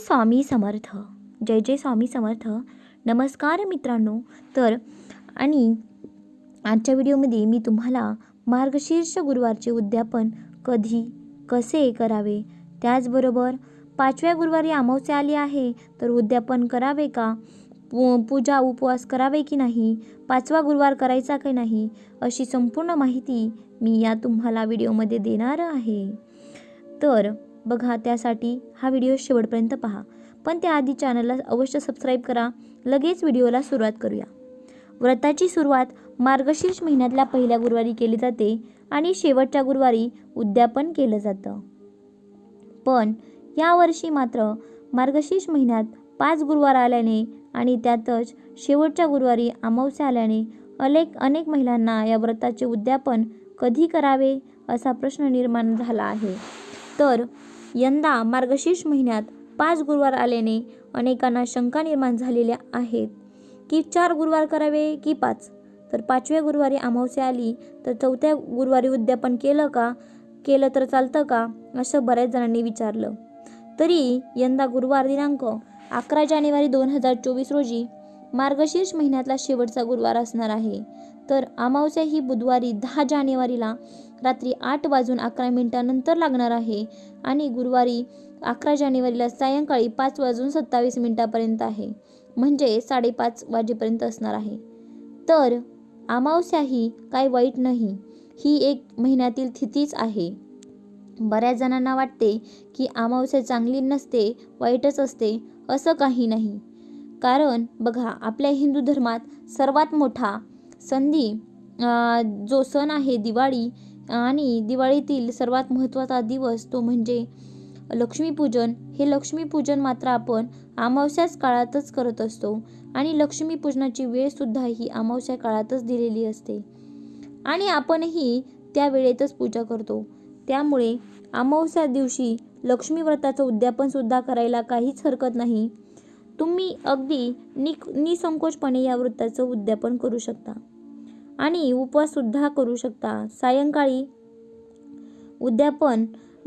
स्वामी समर्थ. जय जय स्वामी समर्थ. नमस्कार मित्रांनो. तर आणि आजच्या व्हिडिओमध्ये मी तुम्हाला मार्गशीर्ष गुरुवारचे उद्यापन कधी कसे करावे? त्याचबरोबर पाचव्या गुरुवारी अमावस्या आली आहे तर उद्यापन करावे का? पूजा उपवास करावे की नाही? पाचवा गुरुवार करायचा की नाही? अशी संपूर्ण माहिती मी या तुम्हाला व्हिडिओमध्ये देणार आहे. तर बघा त्यासाठी हा व्हिडिओ शेवटपर्यंत पहा. पण त्याआधी चॅनलला अवश्य सबस्क्राईब करा. लगेच व्हिडिओला सुरुवात करूया. व्रताची सुरुवात मार्गशीर्ष महिन्यातल्या पहिल्या गुरुवारी केली जाते आणि शेवटच्या गुरुवारी उद्यापन केलं जातं. पण यावर्षी मात्र मार्गशीर्ष महिन्यात पाच गुरुवार आल्याने आणि त्यातच शेवटच्या गुरुवारी अमावस्या आल्याने अनेक अनेक महिलांना या व्रताचे उद्यापन कधी करावे असा प्रश्न निर्माण झाला आहे. तर यंदा मार्गशीर्ष महिन्यात पाच गुरुवार आल्याने अनेकांना शंका निर्माण झालेल्या आहेत. की चार गुरुवार करावे की पाच? तर पाचव्या गुरुवारी अमावस्या आली तर चौथ्या गुरुवारी उद्यापन केलं का? केलं तर चालतं का? असं बऱ्याच जणांनी विचारलं. तरी यंदा गुरुवार दिनांक अकरा जानेवारी दोन हजार चोवीस रोजी मार्गशीर्ष महिन्यातला शेवटचा गुरुवार असणार आहे. तर अमावस्या ही बुधवारी दहा जानेवारीला रात्री आठ वाजून अकरा मिनिटानंतर लागणार आहे आणि गुरुवारी अकरा जानेवारीला सायंकाळी पाच वाजून सत्तावीस मिनिटापर्यंत आहे. म्हणजे साडेपाच वाजेपर्यंत असणार आहे. तर अमावस्या ही काय वाईट नाही ही एक महिन्यातील तिथीच आहे. बऱ्याच जणांना वाटते की अमावस्या चांगली नसते वाईटच असते असं काही नाही. कारण बघा आपल्या हिंदू धर्मात सर्वात मोठा संधी जो सण आहे दिवाळी आणि दिवाळीतील सर्वात महत्त्वाचा दिवस तो म्हणजे लक्ष्मीपूजन हे लक्ष्मीपूजन मात्र आपण अमावस्याच काळातच करत असतो आणि लक्ष्मीपूजनाची वेळसुद्धा ही अमावस्या काळातच दिलेली असते. आणि आपणही त्या वेळेतच पूजा करतो. त्यामुळे अमावस्या दिवशी लक्ष्मी व्रताचं उद्यापनसुद्धा करायला काहीच हरकत नाही. तुम्ही अगदी नि निसंकोचपणे या व्रताचं उद्यापन करू शकता. आणि उपवाससुद्धा करू शकता. सायंकाळी उद्यापन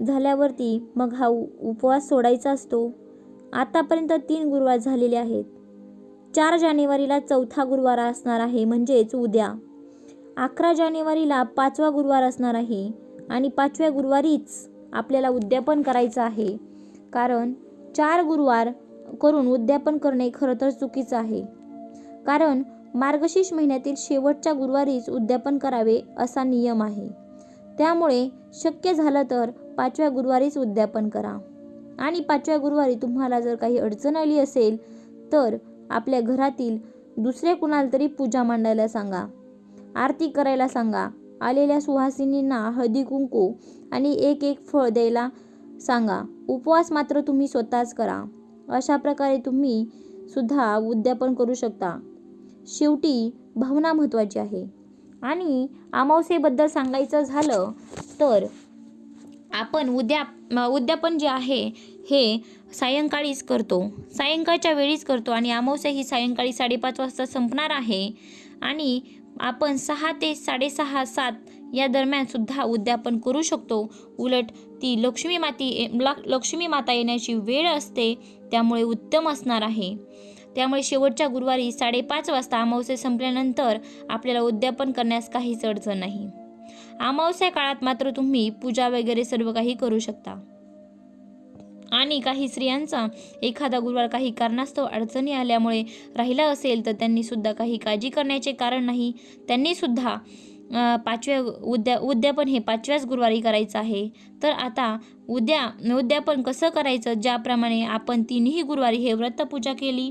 झाल्यावरती मग हा उपवास सोडायचा असतो. आतापर्यंत तीन गुरुवार झालेले आहेत. चार जानेवारीला चौथा गुरुवार असणार आहे म्हणजेच उद्या. अकरा जानेवारीला पाचवा गुरुवार असणार आहे आणि पाचव्या गुरुवारीच आपल्याला उद्यापन करायचं आहे. कारण चार गुरुवार करून उद्यापन करणे खरं तर चुकीचं आहे. कारण मार्गशीर्ष महिन्यातील शेवटच्या गुरुवारीच उद्यापन करावे असा नियम आहे. त्यामुळे शक्य झालं तर पाचव्या गुरुवारीच उद्यापन करा. आणि पाचव्या गुरुवारी तुम्हाला जर काही अडचण आली असेल तर आपल्या घरातील दुसरे कुणाला तरी पूजा मांडायला सांगा. आरती करायला सांगा. आलेल्या सुहासिनींना हळदी कुंकू आणि एक एक फळ द्यायला सांगा. उपवास मात्र तुम्ही स्वतःच करा. अशा प्रकारे तुम्ही सुद्धा उद्यापन करू शकता. शेवटी भावना महत्त्वाची आहे. आणि अमावस्येबद्दल सांगायचं झालं तर आपण उद्या उद्यापन जे आहे हे सायंकाळीच करतो. सायंकाळच्या वेळीच करतो आणि अमावस्या ही सायंकाळी साडेपाच वाजता संपणार आहे. आणि आपण सहा ते साडेसहा सात या दरम्यान सुद्धा उद्यापन करू शकतो. उलट ती लक्ष्मी माती लक्ष्मी माता येण्याची वेळ असते त्यामुळे उत्तम असणार आहे. त्यामुळे शेवटच्या गुरुवारी साडेपाच वाजता अमावस्या संपल्यानंतर आपल्याला उद्यापन करण्यास काहीच अडचण नाही. अमावस्या काळात मात्र तुम्ही पूजा वगैरे सर्व काही करू शकता. आणि काही स्त्रियांचा एखादा गुरुवार काही कारणास्तव अडचणी आल्यामुळे राहिला असेल तर त्यांनी सुद्धा काही काळजी करण्याचे कारण नाही. त्यांनी सुद्धा पाचव्या उद्या उद्यापन हे पाचव्याच गुरुवारी करायचं आहे. तर आता उद्या उद्यापन कसं करायचं? ज्याप्रमाणे आपण तिन्ही गुरुवारी हे व्रतपूजा केली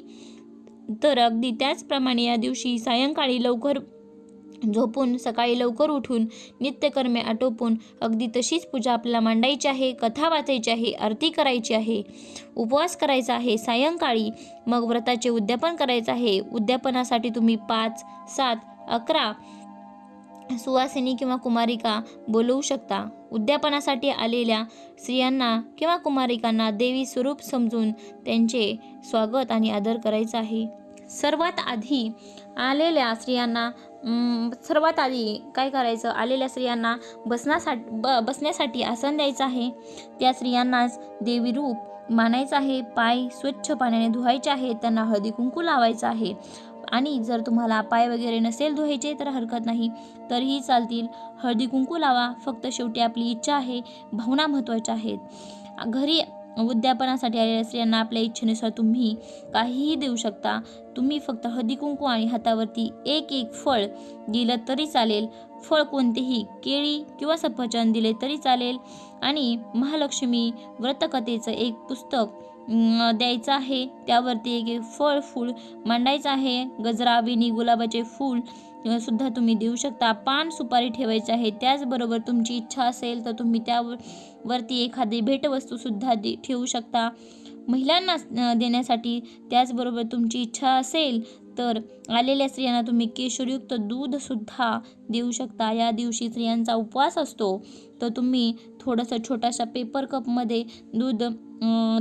तर अगदी त्याचप्रमाणे या दिवशी सायंकाळी लवकर झोपून सकाळी लवकर उठून नित्यकर्मे आटोपून अगदी तशीच पूजा आपल्याला मांडायची आहे कथा वाचायची आहे आरती करायची आहे उपवास करायचा आहे सायंकाळी मग व्रताचे उद्यापन करायचं आहे. उद्यापनासाठी तुम्ही पाच सात अकरा सुवासिनी किंवा कुमारिका बोलवू शकता. उद्यापनासाठी आलेल्या स्त्रियांना किंवा कुमारिकांना देवी स्वरूप समजून त्यांचे स्वागत आणि आदर करायचा आहे. सर्वात आधी आलेल्या स्त्रियांना सर्वात आधी काय करायचं? आलेल्या स्त्रियांना बसण्यासाठी ब बसण्यासाठी आसन द्यायचं आहे. त्या स्त्रियांनाच देवी रूप मानायचं आहे. पाय स्वच्छ पाण्याने धुवायचे आहे त्यांना हळदी कुंकू लावायचं आहे. आणि जर तुम्हाला पाय वगैरे नसेल धुवायचे तर हरकत नाही तरीही चालतील. हळदी कुंकू लावा फक्त शेवटी आपली इच्छा आहे भावना महत्त्वाच्या आहेत. घरी उद्यापनासाठी आलेल्या स्त्रियांना आपल्या इच्छेनुसार तुम्ही काहीही देऊ शकता. तुम्ही फक्त हळदी कुंकू आणि हातावरती एक एक फळ दिलं तरी चालेल. फळ कोणतेही केळी किंवा सफरचंद दिले तरी चालेल. आणि महालक्ष्मी व्रतकथेचं एक पुस्तक द्यायचं आहे. त्यावरती एक एक फळ फूल मांडायचं आहे. गजरा विणी गुलाबाचे फूल सुद्धा तुम्ही देऊ शकता. पान सुपारी ठेवायचे आहे. त्याचबरोबर तुमची इच्छा असेल तर तुम्ही त्यावर वरती एखादी भेटवस्तूसुद्धा दे ठेवू शकता. महिलांना देण्यासाठी त्याचबरोबर तुमची इच्छा असेल तर आलेल्या स्त्रियांना तुम्ही केशरयुक्त दूधसुद्धा देऊ शकता. या दिवशी स्त्रियांचा उपवास असतो. तर तुम्ही थोडंसं छोट्याशा पेपर कपमध्ये दूध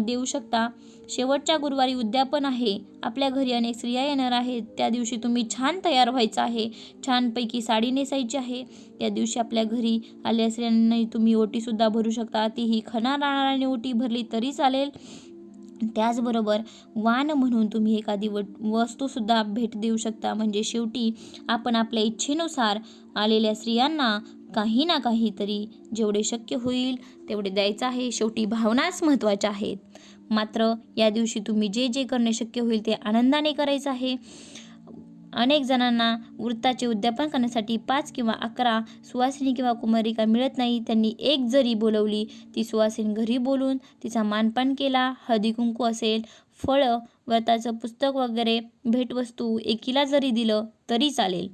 देऊ शकता. शेवटच्या गुरुवारी उद्यापन आहे. आपल्या घरी अनेक स्त्रिया येणार आहेत. त्या दिवशी तुम्ही छान तयार व्हायचं आहे. छानपैकी साडी नेसायची आहे. त्या दिवशी आपल्या घरी आल्या स्त्रियांना तुम्ही ओटीसुद्धा भरू शकता. तीही खणा राहणाऱ्याने ओटी भरली तरी चालेल. त्याचबरोबर वाण म्हणून तुम्ही एखादी व वस्तूसुद्धा भेट देऊ शकता. म्हणजे शेवटी आपण आपल्या इच्छेनुसार आलेल्या स्त्रियांना काही ना काहीतरी जेवढे शक्य होईल तेवढे द्यायचं आहे. शेवटी भावनाच महत्त्वाच्या आहेत. मात्र या दिवशी तुम्ही जे जे करणे शक्य होईल ते आनंदाने करायचं आहे. अनेक जणांना वृत्ताचे उद्यापन करण्यासाठी पाच किंवा अकरा सुवासिनी किंवा कुमारिका मिळत नाही. त्यांनी एक जरी बोलवली ती सुवासिनी घरी बोलून तिचा मानपान केला. हळदी कुंकू असेल फळं व्रताचं पुस्तक वगैरे भेटवस्तू एकीला जरी दिलं तरी चालेल.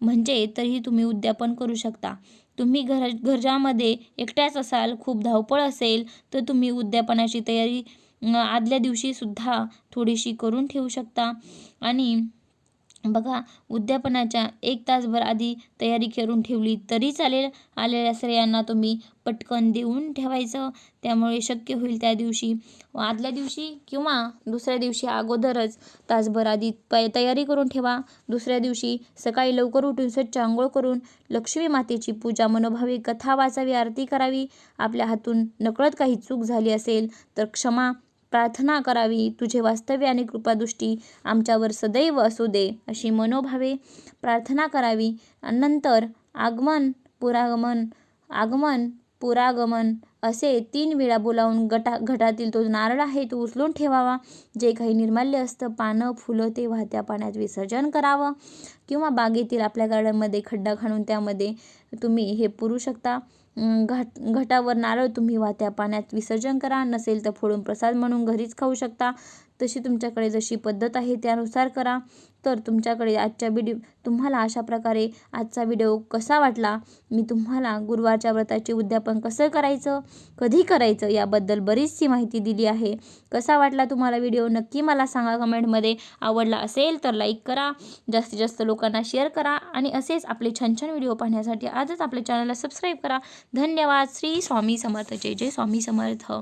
म्हणजे तरीही तुम्ही उद्यापन करू शकता. तुम्ही घर घरामध्ये एकट्याच असाल खूप धावपळ असेल तर तुम्ही उद्यापनाची तयारी आदल्या दिवशीसुद्धा थोडीशी करून ठेवू शकता. आणि बघा उद्यापनाच्या एक तासभर आधी तयारी करून ठेवली तरी चालेल. आलेल्या स्त्रियांना तुम्ही पटकन देऊन ठेवायचं. त्यामुळे शक्य होईल त्या दिवशी आदल्या दिवशी किंवा दुसऱ्या दिवशी अगोदरच तासभर आधी पै तयारी करून ठेवा. दुसऱ्या दिवशी सकाळी लवकर उठून स्वच्छ आंघोळ करून लक्ष्मी मातेची पूजा मनोभावी कथा वाचावी आरती करावी. आपल्या हातून नकळत काही चूक झाली असेल तर क्षमा प्रार्थना करावी. तुझे वास्तव्य आणि कृपादृष्टी आमच्यावर सदैव असू दे अशी मनोभावे प्रार्थना करावी. नंतर आगमन पुरागमन आगमन पुरागमन असे तीन वेळा बोलावून गटा घटातील तो नारळ आहे तो उचलून ठेवावा. जे काही निर्माल्य असतं पानं फुलं ते वाहत्या पाण्यात विसर्जन करावं. किंवा बागेतील आपल्या गार्डनमध्ये खड्डा खाणून त्यामध्ये तुम्ही हे पुरू शकता. घाट घटावर नारळ तुम्ही वाहत्या पाण्यात विसर्जन करा. नसेल तर फोडून प्रसाद म्हणून घरीच खाऊ शकता. तशी तुमच्याकडे जशी पद्धत आहे त्यानुसार करा. तर तुमच्याकडे आजच्या व्हिडिओ तुम्हाला अशा प्रकारे आजचा व्हिडिओ कसा वाटला? मी तुम्हाला गुरुवारच्या व्रताचे उद्यापन कसं करायचं? कधी करायचं? याबद्दल बरीचशी माहिती दिली आहे. कसा वाटला तुम्हाला व्हिडिओ नक्की मला सांगा कमेंटमध्ये आवडला असेल तर लाईक करा. जास्तीत जास्त लोकांना शेअर करा. आणि असेच आपले छान छान व्हिडिओ पाहण्यासाठी आजच आपल्या चॅनलला सबस्क्राईब करा. धन्यवाद. श्री स्वामी समर्थ. जय जय स्वामी समर्थ.